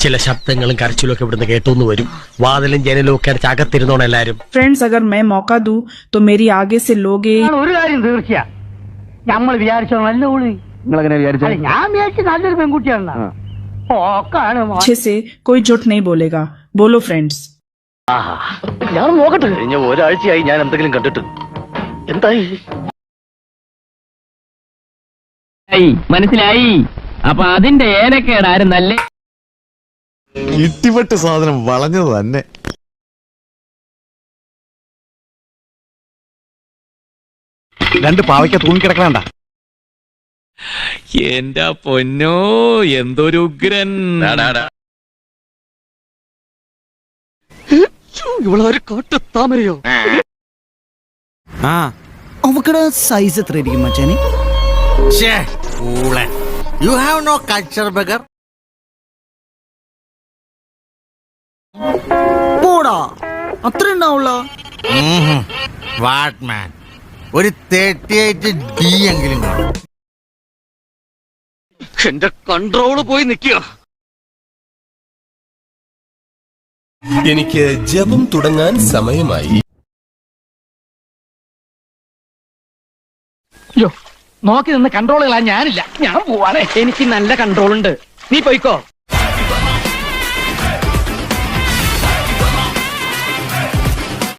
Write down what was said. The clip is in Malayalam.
ചില ശബ്ദങ്ങളും കരച്ചിലും ഒക്കെ ഇവിടുന്ന് കേട്ടോന്ന് വരും വാതിലും ജനലും ഒക്കെ അടച്ച് അകത്തിരുന്നോണം എല്ലാരും फ्रेंड्स अगर मैं मौका दूं तो मेरी आगे से लोग ये ഒരു കാര്യം തീർച്ചയാ നമ്മൾ വിചാരിച്ചോ നല്ല ഊളി നിങ്ങളെങ്ങനെ വിചാരിച്ചു അല്ല ഞാൻ വിചാരിച്ചു നല്ലൊരു പെൺകുട്ടിയാണ് ഓക്കാണ് മോ- अच्छे से कोई झूठ नहीं बोलेगा बोलो फ्रेंड्स ഞാൻ നോക്കട്ടെ കഴിഞ്ഞ ഒരാഴ്ചയായി ഞാൻ എന്തെങ്കിലും കണ്ടിട്ട് എന്തായി മനസ്സിലായി അപ്പൊ അതിന്റെ ഏനക്കേടായിരുന്നല്ലേ ഇട്ടിപ്പെട്ട് സാധനം വളഞ്ഞത് തന്നെ. രണ്ട് പാവയ്ക്ക തൂങ്ങിക്കിടക്കണണ്ട എന്റെ പൊന്നോ എന്തൊരു ഉഗ്രൻ. ഇവളൊരു കോട്ടത്താമരയോ ആ. അവക്കടെ സൈസ് എത്ര ഇരിക്കും മച്ചാനെ you have no culture bugger പോടാ. അത്ര ഉണ്ടാവുള്ള. വാട്ട്മാൻ. ഒരു തേർട്ടി എയ്റ്റ് ഡി എങ്കിലും എന്റെ കൺട്രോൾ പോയി നിൽക്കുക. എനിക്ക് ജപം തുടങ്ങാൻ സമയമായി. നോക്കി നിന്ന് കൺട്രോളുകളാ ഞാനില്ല. ഞാൻ പോവാണേ. എനിക്ക് നല്ല കൺട്രോൾ ഉണ്ട്. നീ പോയിക്കോ.